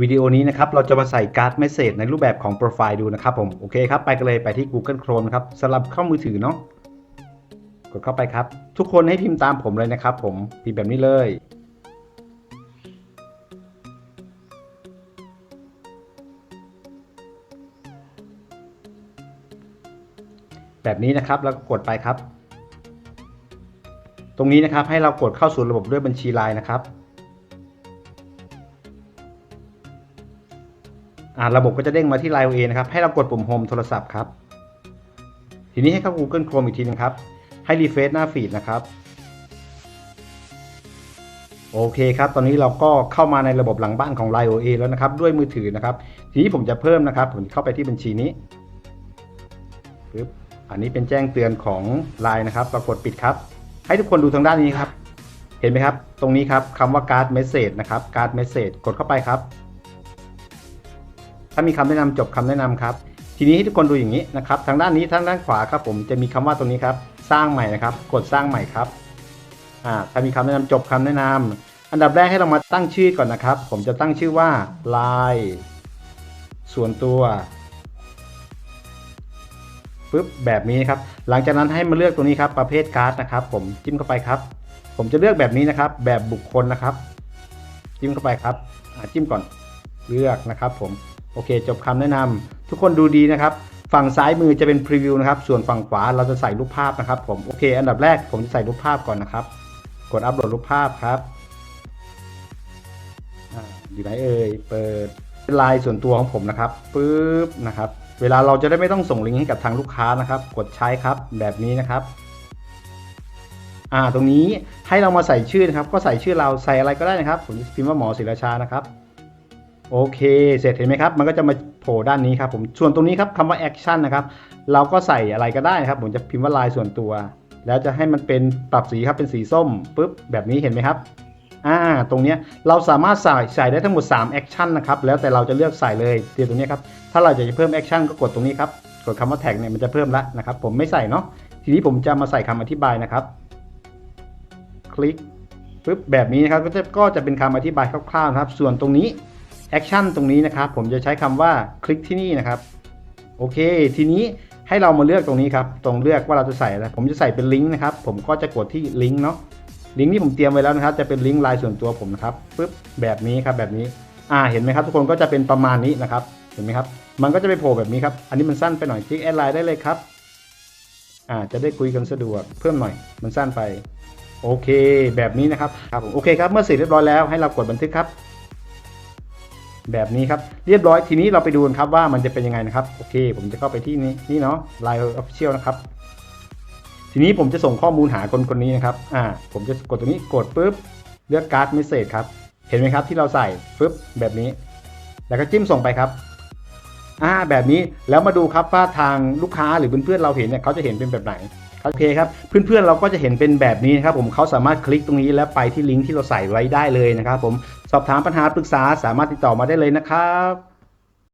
วิดีโอนี้นะครับเราจะมาใส่การ์ดเมสเซจในรูปแบบของโปรไฟล์ดูนะครับผมโอเคครับไปกันเลยไปที่ Google Chrome นะครับสำหรับเข้ามือถือเนาะกดเข้าไปครับ ทุกคนให้พิมพ์ตามผมเลยนะครับผมพิมพ์แบบนี้เลยแบบนี้นะครับแล้วก็กดไปครับ ตรงนี้นะครับให้เรากดเข้าสู่ระบบด้วยบัญชีไลน์นะครับ ระบบก็จะเด้งมาที่ Line OA นะครับ ให้เรากดปุ่ม Home โทรศัพท์ครับ ทีนี้ให้เข้า Google Chrome อีกทีนึงครับ ให้รีเฟซหน้าฟีดนะครับ โอเคครับ ตอนนี้เราก็เข้ามาในระบบหลังบ้านของ Line OA แล้วนะครับ ด้วยมือถือนะครับ ทีนี้ผมจะเพิ่มนะครับ ผมเข้าไปที่บัญชีนี้ปึ๊บอันนี้เป็นแจ้งเตือนของ Line นะครับปรากฏปิดครับ ให้ทุกคนดูทางด้านนี้ครับ เห็นไหมครับ ตรงนี้ครับคำว่า Card Message นะครับ Card Message กดเข้าไปครับ ถ้ามีคำแนะนำจบคำแนะนำครับ ทีนี้ให้ทุกคนดูอย่างนี้นะครับ ทางด้านนี้ทางด้านขวาครับผมจะมีคำว่าตรงนี้ครับ สร้างใหม่นะครับ กดสร้างใหม่ครับอ่าถ้ามีคำแนะนำจบคำแนะนำอันดับแรกให้เรามาตั้งชื่อก่อนนะครับ ผมจะตั้งชื่อว่า Line ส่วนตัวปึ๊บแบบนี้ครับ หลังจากนั้นให้มาเลือกตัวนี้ครับประเภทการ์ดนะครับ ผมจิ้มเข้าไปครับ ผมจะเลือกแบบนี้นะครับ แบบบุคคลนะครับ จิ้มเข้าไปครับจิ้มก่อนเลือกนะครับ ผม โอเค จบคำแนะนำทุกคนดูดีนะครับ ฝั่งซ้ายมือจะเป็นพรีวิวนะครับ ส่วนฝั่งขวาเราจะใส่รูปภาพนะครับ ผมโอเค อันดับแรกผมจะใส่รูปภาพก่อนนะครับ กดอัปโหลดรูปภาพครับอยู่ไหนเอ่ยเปิดไลน์ส่วนตัวของผมนะครับปึ๊บนะครับ เวลาเราจะได้ไม่ต้องส่งลิงก์ให้กับทางลูกค้านะครับ กดใช้ครับแบบนี้นะครับอ่าตรงนี้ให้เรามาใส่ชื่อนะครับ ก็ใส่ชื่อเราใส่อะไรก็ได้นะครับ ผมจะพิมพ์ว่าหมอศิราชานะครับ โอเค เสร็จเห็นไหมครับ มันก็จะมาโผล่ด้านนี้ครับผม ส่วนตรงนี้ครับคำว่า action นะครับ เราก็ใส่อะไรก็ได้ครับ ผมจะพิมพ์ว่าลายส่วนตัว แล้วจะให้มันเป็นปรับสีครับ เป็นสีส้มปุ๊บ แบบนี้เห็นไหมครับ อ่า ตรงนี้เราสามารถใส่ใส่ได้ทั้งหมด3 action นะครับ แล้วแต่เราจะเลือกใส่เลยเดี๋ยวตรงนี้ครับ ถ้าเราอยากจะเพิ่ม action ก็กดตรงนี้ครับ กดคำว่า tag เนี่ยมันจะเพิ่มละนะครับ ผมไม่ใส่เนาะ ทีนี้ผมจะมาใส่คำอธิบายนะครับ คลิกปุ๊บแบบนี้นะครับ ก็จะก็จะเป็นคำอธิบายคร่าวๆนะครับ ส่วนตรงนี้ แอคชั่นตรงนี้นะครับ ผมจะใช้คำว่าคลิกที่นี่นะครับ โอเค ทีนี้ให้เรามาเลือกตรงนี้ครับ ตรงเลือกว่าเราจะใส่อะไรผมจะใส่เป็นลิงก์นะครับ ผมก็จะกดที่ลิงก์เนาะ ลิงก์ที่ผมเตรียมไว้แล้วนะครับ จะเป็นลิงก์ไลน์ส่วนตัวผมนะครับปึ๊บแบบนี้ครับแบบนี้ อ่า เห็นไหมครับ ทุกคนก็จะเป็นประมาณนี้นะครับ เห็นไหมครับ มันก็จะไปโผล่แบบนี้ครับ อันนี้มันสั้นไปหน่อยคลิกแอดไลน์ได้เลยครับ อ่า จะได้คุยกันสะดวก เพิ่มหน่อย มันสั้นไป โอเค แบบนี้นะครับ ครับผม โอเคครับ เมื่อเสร็จเรียบร้อยแล้ว ให้เรากดบันทึกครับ แบบนี้ครับ เรียบร้อยทีนี้เราไปดูกันครับว่ามันจะเป็นยังไงนะครับ โอเค ผมจะเข้าไปที่นี้นี่เนาะ Line Official นะครับ ทีนี้ผมจะส่งข้อมูลหาคนคนนี้นะครับ อ่า ผมจะกดตรงนี้กดปุ๊บ เลือกการ์ดเมสเซจครับ เห็นไหมครับที่เราใส่ปุ๊บแบบนี้ แล้วก็จิ้มส่งไปครับ อ่า แบบนี้ แล้วมาดูครับว่าทางลูกค้าหรือเพื่อนๆเราเห็นเนี่ยเขาจะเห็นเป็นแบบไหน โอเคครับ เพื่อนๆเราก็จะเห็นเป็นแบบนี้นะครับผมเขาสามารถคลิกตรงนี้แล้วไปที่ลิงก์ที่เราใส่ไว้ได้เลยนะครับผมสอบถามปัญหาปรึกษาสามารถติดต่อมาได้เลยนะครับ